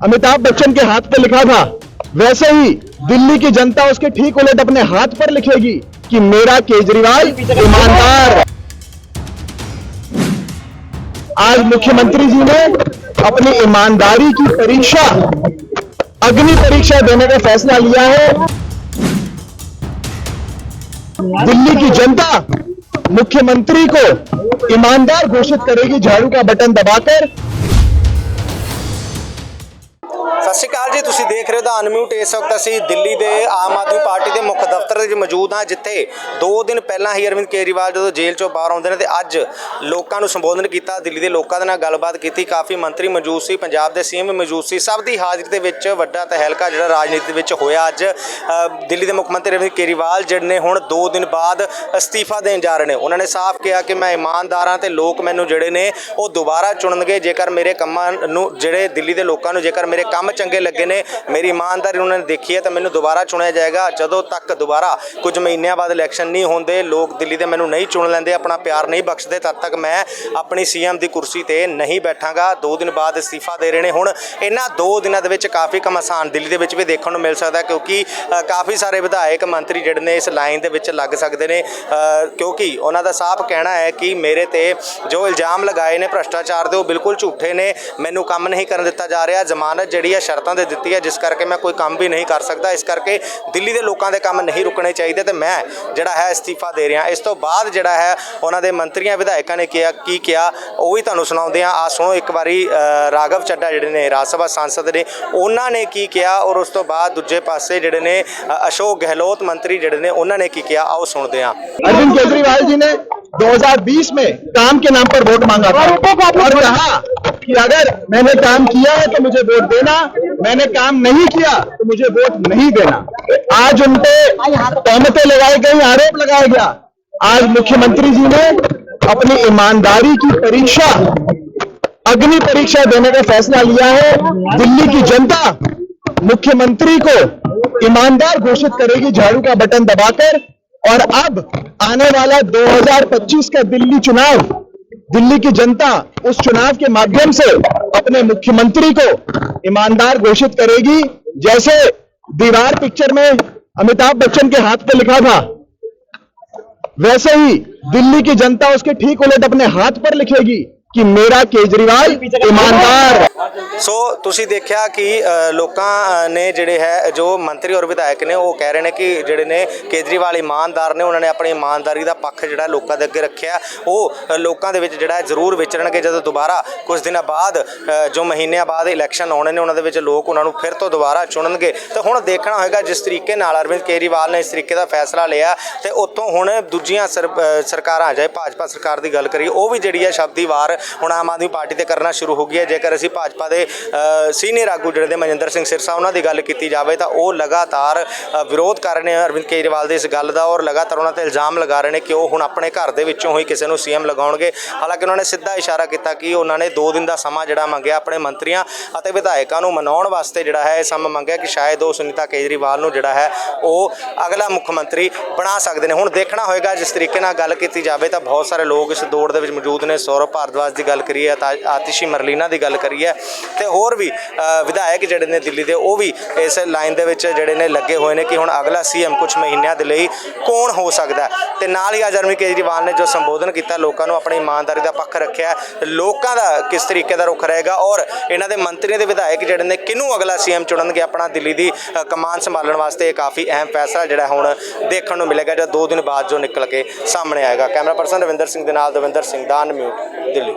अमिताभ बच्चन के हाथ पे लिखा था, वैसे ही दिल्ली की जनता उसके ठीक उलट अपने हाथ पर लिखेगी कि मेरा केजरीवाल ईमानदार आज मुख्यमंत्री जी ने अपनी ईमानदारी की परीक्षा, अग्नि परीक्षा देने का फैसला लिया है। दिल्ली की जनता मुख्यमंत्री को ईमानदार घोषित करेगी, झाड़ू का बटन दबाकर। ਸਤਿ ਸ਼੍ਰੀ ਅਕਾਲ ਜੀ, ਤੁਸੀਂ ਦੇਖ ਰਹੇ ਹੋ ਦਾ ਅਨਮਿਊਟ ਇਸ ਵਕਤ ਅਸੀਂ ਦਿੱਲੀ ਦੇ ਆਮ ਆਦਮੀ ਪਾਰਟੀ ਦੇ ਮੁੱਖ ਦਫ਼ਤਰ ਦੇ ਵਿੱਚ ਮੌਜੂਦ ਹਾਂ, ਜਿੱਥੇ 2 ਦਿਨ ਪਹਿਲਾਂ ਹੀ ਅਰਵਿੰਦ ਕੇਜਰੀਵਾਲ ਜਦੋਂ ਜੇਲ੍ਹ ਚੋਂ ਬਾਹਰ ਆਉਂਦੇ ਨੇ ਤੇ ਅੱਜ ਲੋਕਾਂ ਨੂੰ ਸੰਬੋਧਨ ਕੀਤਾ, ਦਿੱਲੀ ਦੇ ਲੋਕਾਂ ਦੇ ਨਾਲ ਗੱਲਬਾਤ ਕੀਤੀ। ਕਾਫੀ ਮੰਤਰੀ ਮੌਜੂਦ ਸੀ, ਪੰਜਾਬ ਦੇ ਸੀਐਮ ਮੌਜੂਦ ਸੀ। ਸਭ ਦੀ ਹਾਜ਼ਰੀ ਦੇ ਵਿੱਚ ਵੱਡਾ ਤਹਿਲਕਾ ਜਿਹੜਾ ਰਾਜਨੀਤੀ ਦੇ ਵਿੱਚ ਹੋਇਆ ਅੱਜ। ਦਿੱਲੀ ਦੇ ਮੁੱਖ ਮੰਤਰੀ ਅਰਵਿੰਦ ਕੇਜਰੀਵਾਲ, ਜਿਹੜੇ ਨੇ ਹੁਣ 2 ਦਿਨ ਬਾਅਦ ਅਸਤੀਫਾ ਦੇਣ ਜਾ ਰਹੇ ਨੇ। ਉਹਨਾਂ ਨੇ ਸਾਫ਼ ਕਿਹਾ ਕਿ ਮੈਂ ਇਮਾਨਦਾਰ ਹਾਂ ਤੇ ਲੋਕ ਮੈਨੂੰ ਜਿਹੜੇ ਨੇ ਉਹ ਦੁਬਾਰਾ ਚੁਣਨਗੇ। ਜੇਕਰ ਮੇਰੇ ਕੰਮਾਂ ਨੂੰ, ਜਿਹੜੇ ਦਿੱਲੀ ਦੇ ਲੋਕਾਂ ਨੂੰ, ਜੇਕਰ ਮੇਰੇ ਕੰਮ ਚੰਗੇ ਲੱਗੇ ਨੇ। ਮੇਰੀ ਇਮਾਨਦਾਰੀ ਉਹਨਾਂ ਨੇ ਦੇਖੀ ਹੈ ਤਾਂ ਮੈਨੂੰ ਦੁਬਾਰਾ ਚੁਣਿਆ ਜਾਏਗਾ। ਜਦੋਂ ਤੱਕ ਦੁਬਾਰਾ ਕੁਝ ਮਹੀਨਿਆਂ ਬਾਅਦ ਇਲੈਕਸ਼ਨ ਨਹੀਂ ਹੁੰਦੇ, ਲੋਕ ਦਿੱਲੀ ਦੇ ਮੈਨੂੰ ਨਹੀਂ ਚੁਣ ਲੈਂਦੇ, ਆਪਣਾ ਪਿਆਰ ਨਹੀਂ ਬਖਸ਼ਦੇ, ਤਦ ਤੱਕ ਮੈਂ ਆਪਣੀ ਸੀਐਮ ਦੀ ਕੁਰਸੀ ਤੇ ਨਹੀਂ ਬੈਠਾਂਗਾ। 2 ਦਿਨ ਬਾਅਦ ਅਸਤੀਫਾ ਦੇ ਰਹੇ ਨੇ। ਹੁਣ ਇਹਨਾਂ 2 ਦਿਨਾਂ ਦੇ ਵਿੱਚ ਕਾਫੀ ਕੰਮ ਆਸਾਨ ਦਿੱਲੀ ਦੇ ਵਿੱਚ ਵੀ ਦੇਖਣ ਨੂੰ ਮਿਲ ਸਕਦਾ, ਕਿਉਂਕਿ ਕਾਫੀ ਸਾਰੇ ਵਿਧਾਇਕ, ਮੰਤਰੀ ਜਿਹੜੇ ਨੇ ਇਸ ਲਾਈਨ ਦੇ ਵਿੱਚ ਲੱਗ ਸਕਦੇ ਨੇ। ਕਿਉਂਕਿ ਉਹਨਾਂ ਦਾ ਸਾਫ਼ ਕਹਿਣਾ ਹੈ ਕਿ ਮੇਰੇ ਤੇ ਜੋ ਇਲਜ਼ਾਮ ਲਗਾਏ ਨੇ ਭ੍ਰਸ਼ਟਾਚਾਰ ਦੇ, ਉਹ ਬਿਲਕੁਲ ਝੂਠੇ ਨੇ। ਮੈਨੂੰ ਕੰਮ ਨਹੀਂ ਕਰਨ ਦਿੱਤਾ ਜਾ ਰਿਹਾ। ਜ਼ਮਾਨਤ ਜਿਹੜੀ ਹੈ ਸ਼ਰਤਾਂ ਦੇ ਦਿੱਤੀ ਹੈ ਜਿਸ ਕਰਕੇ ਮੈਂ ਕੋਈ ਕੰਮ ਵੀ ਨਹੀਂ ਕਰ ਸਕਦਾ ਇਸ ਕਰਕੇ ਦਿੱਲੀ ਦੇ ਲੋਕਾਂ ਦੇ ਕੰਮ ਨਹੀਂ ਰੁਕਣੇ ਚਾਹੀਦੇ ਤੇ ਮੈਂ ਜਿਹੜਾ ਹੈ ਅਸਤੀਫਾ ਦੇ ਰਿਹਾ ਇਸ ਤੋਂ ਬਾਅਦ ਜਿਹੜਾ ਹੈ ਉਹਨਾਂ ਦੇ ਮੰਤਰੀਆਂ ਵਿਧਾਇਕਾਂ ਨੇ ਕਿਹਾ ਕੀ ਕਿਹਾ ਉਹ ਵੀ ਤੁਹਾਨੂੰ ਸੁਣਾਉਂਦੇ ਆ ਆ ਸੁਣੋ ਇੱਕ ਵਾਰੀ ਅ, ਰਾਘਵ ਚੱਡਾ ਜਿਹੜੇ ਨੇ ਰਾਜ ਸਭਾ ਸਾਂਸਦ ਨੇ ਉਹਨਾਂ ਨੇ ਕੀ ਕਿਹਾ ਔਰ ਉਸ ਤੋਂ ਬਾਅਦ ਦੂਜੇ ਪਾਸੇ ਜਿਹੜੇ ਨੇ ਅ, ਅਸ਼ੋਕ ਗਹਿਲੋਤ ਮੰਤਰੀ ਜਿਹੜੇ ਨੇ ਉਹਨਾਂ ਨੇ ਕੀ ਕਿਹਾ ਆਓ ਸੁਣਦੇ ਹਾਂ अरविंद केजरीवाल जी ने 2020 में काम के नाम पर वोट मांगा था और कहा कि अगर मैंने काम किया है तो मुझे वोट देना, मैंने काम नहीं किया तो मुझे वोट नहीं देना। आज उन पे तहमतें लगाई गई, आरोप लगाया गया। आज मुख्यमंत्री जी ने अपनी ईमानदारी की परीक्षा, अग्नि परीक्षा देने का फैसला लिया है। दिल्ली की जनता मुख्यमंत्री को ईमानदार घोषित करेगी, झाड़ू का बटन दबाकर। और अब आने वाला 2025 का दिल्ली चुनाव दिल्ली की जनता उस चुनाव के माध्यम से अपने मुख्यमंत्री को ईमानदार घोषित करेगी, जैसे दीवार पिक्चर में अमिताभ बच्चन के हाथ पर लिखा था। वैसे ही दिल्ली की जनता उसके ठीक उलट अपने हाथ पर लिखेगी। ਕਿ ਮੇਰਾ ਕੇਜਰੀਵਾਲ ਇਮਾਨਦਾਰ। ਸੋ ਤੁਸੀਂ ਦੇਖਿਆ ਕਿ ਲੋਕਾਂ ਨੇ ਜਿਹੜੇ ਹੈ, ਜੋ ਮੰਤਰੀ ਔਰ ਵਿਧਾਇਕ ਨੇ, ਉਹ ਕਹਿ ਰਹੇ ਨੇ ਕਿ ਜਿਹੜੇ ਨੇ ਕੇਜਰੀਵਾਲ ਇਮਾਨਦਾਰ ਨੇ, ਉਹਨਾਂ ਨੇ ਆਪਣੀ ਇਮਾਨਦਾਰੀ ਦਾ ਪੱਖ ਜਿਹੜਾ ਲੋਕਾਂ ਦੇ ਅੱਗੇ ਰੱਖਿਆ। ਉਹ ਲੋਕਾਂ ਦੇ ਵਿੱਚ ਜਿਹੜਾ ਜ਼ਰੂਰ ਵਿਚਰਨਗੇ ਜਦੋਂ ਦੁਬਾਰਾ, ਕੁਝ ਦਿਨਾਂ ਬਾਅਦ ਜੋ ਮਹੀਨਿਆਂ ਬਾਅਦ ਇਲੈਕਸ਼ਨ ਆਉਣੇ ਨੇ, ਉਹਨਾਂ ਦੇ ਵਿੱਚ ਲੋਕ ਉਹਨਾਂ ਨੂੰ ਫਿਰ ਤੋਂ ਦੁਬਾਰਾ ਚੁਣਨਗੇ। ਤਾਂ ਹੁਣ ਦੇਖਣਾ ਹੋਏਗਾ ਜਿਸ ਤਰੀਕੇ ਨਾਲ ਅਰਵਿੰਦ ਕੇਜਰੀਵਾਲ ਨੇ ਇਸ ਤਰੀਕੇ ਦਾ ਫੈਸਲਾ ਲਿਆ, ਤੇ ਉੱਥੋਂ ਹੁਣ ਦੂਜੀਆਂ ਸਰਕਾਰਾਂ, ਚਾਹੇ ਭਾਜਪਾ ਸਰਕਾਰ ਦੀ ਗੱਲ ਕਰੀਏ, ਉਹ ਵੀ ਜਿਹੜੀ ਹੈ ਸ਼ਬਦੀ ਵਾਰ ਹੁਣ ਆਮ ਆਦਮੀ ਪਾਰਟੀ ਤੇ ਕਰਨਾ ਸ਼ੁਰੂ ਹੋ ਗਈ ਹੈ। ਜੇਕਰ ਅਸੀਂ ਭਾਜਪਾ ਦੇ ਸੀਨੀਅਰ ਆਗੂ ਜਿਹੜੇ ਨੇ ਮਨਿੰਦਰ ਸਿੰਘ ਸਿਰਸਾ, ਉਹਨਾਂ ਦੀ ਗੱਲ ਕੀਤੀ ਜਾਵੇ ਤਾਂ ਉਹ ਲਗਾਤਾਰ ਵਿਰੋਧ ਕਰ ਰਹੇ ਨੇ ਅਰਵਿੰਦ ਕੇਜਰੀਵਾਲ ਦੇ ਇਸ ਗੱਲ ਦਾ ਔਰ ਲਗਾਤਾਰ ਉਹਨਾਂ ਤੇ ਇਲਜ਼ਾਮ ਲਗਾ ਰਹੇ ਨੇ ਕਿ ਉਹ ਹੁਣ ਆਪਣੇ ਘਰ ਦੇ ਵਿੱਚੋਂ ਹੀ ਕਿਸੇ ਨੂੰ ਸੀਐਮ ਲਗਾਉਣਗੇ। ਹਾਲਾਂਕਿ ਉਹਨਾਂ ਨੇ ਸਿੱਧਾ ਇਸ਼ਾਰਾ ਕੀਤਾ ਕਿ ਉਹਨਾਂ ਨੇ 2 ਦਿਨ ਦਾ ਸਮਾਂ ਜਿਹੜਾ ਮੰਗਿਆ ਆਪਣੇ ਮੰਤਰੀਆਂ ਅਤੇ ਵਿਧਾਇਕਾਂ ਨੂੰ ਮਨਾਉਣ ਵਾਸਤੇ ਜਿਹੜਾ ਹੈ, ਇਹ ਸਮਾਂ ਮੰਗਿਆ ਕਿ ਸ਼ਾਇਦ ਉਹ ਸੁਨੀਤਾ ਕੇਜਰੀਵਾਲ ਨੂੰ ਜਿਹੜਾ ਹੈ, ਉਹ ਅਗਲਾ ਮੁੱਖ ਮੰਤਰੀ ਬਣਾ ਸਕਦੇ ਨੇ। ਹੁਣ ਦੇਖਣਾ ਹੋਏਗਾ, ਜਿਸ ਤਰੀਕੇ ਨਾਲ ਗੱਲ ਕੀਤੀ ਜਾਵੇ ਤਾਂ ਬਹੁਤ ਸਾਰੇ ਲੋਕ ਇਸ ਦੌੜ ਦੇ ਵਿੱਚ ਮੌਜੂਦ ਨੇ। ਸੌਰਵ ਭਾਰਦਵਾਜ ਦੀ ਗੱਲ ਕਰੀਏ ਤਾਂ ਆਤਿਸ਼ੀ ਮਰਲੀਨਾ ਦੀ ਗੱਲ ਕਰੀਏ ਤੇ ਹੋਰ ਵੀ ਵਿਧਾਇਕ ਜਿਹੜੇ ਨੇ ਦਿੱਲੀ ਦੇ, ਉਹ ਵੀ ਇਸ ਲਾਈਨ ਦੇ ਵਿੱਚ ਜਿਹੜੇ ਨੇ ਲੱਗੇ ਹੋਏ ਨੇ ਕਿ ਹੁਣ ਅਗਲਾ ਸੀਐਮ ਕੁਝ ਮਹੀਨਿਆਂ ਦੇ ਲਈ ਕੌਣ ਹੋ ਸਕਦਾ ਹੈ? ਤੇ ਨਾਲ ਹੀ ਅੱਜ ਅਰਵਿੰਦ ਕੇਜਰੀਵਾਲ ਨੇ ਜੋ ਸੰਬੋਧਨ ਕੀਤਾ, ਲੋਕਾਂ ਨੂੰ ਆਪਣੀ ਇਮਾਨਦਾਰੀ ਦਾ ਪੱਖ ਰੱਖਿਆ ਲੋਕਾਂ ਦਾ ਕਿਸ ਤਰੀਕੇ ਦਾ ਰੁਖ ਰਹੇਗਾ? ਔਰ ਇਹਨਾਂ ਦੇ ਮੰਤਰੀ ਦੇ ਵਿਧਾਇਕ ਜਿਹੜੇ ਨੇ, ਕਿਹਨੂੰ ਅਗਲਾ ਸੀਐਮ ਚੁਣਨਗੇ? ਆਪਣਾ ਦਿੱਲੀ ਦੀ ਕਮਾਨ ਸੰਭਾਲਣ ਵਾਸਤੇ ਇਹ ਕਾਫੀ ਅਹਿਮ ਫੈਸਲਾ ਜਿਹੜਾ ਹੁਣ ਦੇਖਣ ਨੂੰ ਮਿਲੇਗਾ ਜਾਂ 2 ਦਿਨ ਬਾਅਦ ਜੋ ਨਿਕਲ ਕੇ ਸਾਹਮਣੇ ਆਏਗਾ। ਕੈਮਰਾ ਪਰਸਨ ਰਵਿੰਦਰ ਸਿੰਘ ਦੇ ਨਾਲ ਦਵਿੰਦਰ ਸਿੰਘ ਦਾਨ ਅਨਮਿਊਟ ਦਿੱਲੀ।